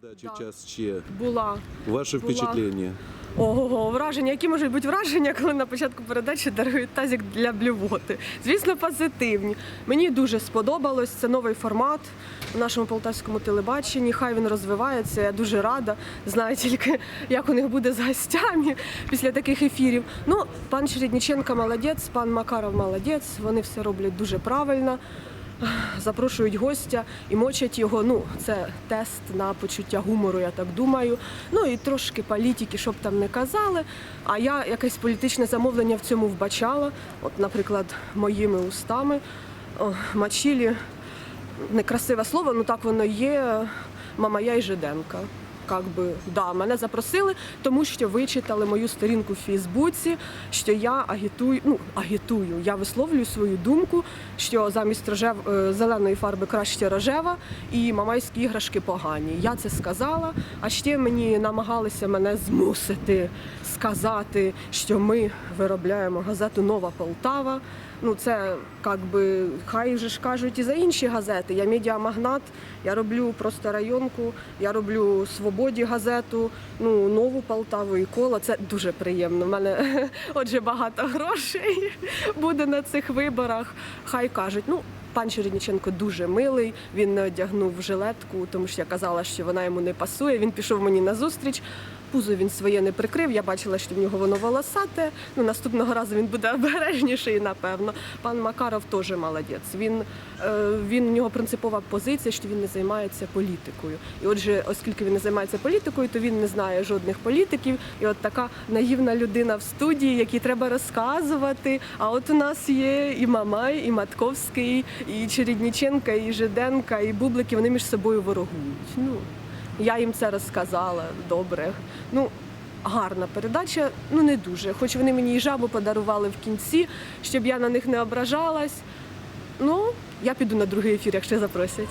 передачі Да. час ще. Була. Ваше Була. впечатлення? Ого, враження. Які можуть бути враження, коли на початку передачі дарують тазик для блювоти? Звісно, позитивні. Мені дуже сподобалось. Це новий формат у нашому полтавському телебаченні. Хай він розвивається. Я дуже рада. Знаю тільки, як у них буде з гостями після таких ефірів. Ну, пан Чередніченко молодець, пан Макаров молодець. Вони все роблять дуже правильно. Запрошують гостя і мочать його. Ну, це тест на почуття гумору, я так думаю. Ну і трошки політики, щоб там не казали. А я якесь політичне замовлення в цьому вбачала. От, наприклад, моїми устами О, Мачілі некрасиве слово, ну так воно є. Мамая і Жиденка. Как би, да, мене запросили, тому що вичитали мою сторінку в Фейсбуці, що я агітую, ну агітую, я висловлюю свою думку, що замість рожев, е, зеленої фарби краще рожева і мамайські іграшки погані. Я це сказала, а ще мені намагалися мене змусити сказати, що ми виробляємо газету Нова Полтава. Ну це як би хай вже ж кажуть і за інші газети. Я медіамагнат, я роблю просто районку, я роблю свободі газету, ну нову Полтаву і коло. Це дуже приємно. У мене отже багато грошей буде на цих виборах. Хай кажуть, ну. Пан Чередніченко дуже милий. Він не одягнув жилетку, тому що я казала, що вона йому не пасує. Він пішов мені на зустріч. Пузо він своє не прикрив. Я бачила, що в нього воно волосате. Ну наступного разу він буде обережніший, напевно. Пан Макаров теж молодець. Він, е, він у нього принципова позиція, що він не займається політикою. І отже, оскільки він не займається політикою, то він не знає жодних політиків. І от така наївна людина в студії, якій треба розказувати. А от у нас є і Мамай, і Матковський, і Чередніченка, і Жиденка, і Бублики. Вони між собою ворогують. Ну я їм це розказала добре. Ну, гарна передача, ну не дуже. Хоч вони мені і жабу подарували в кінці, щоб я на них не ображалась. Ну, я піду на другий ефір, якщо запросять.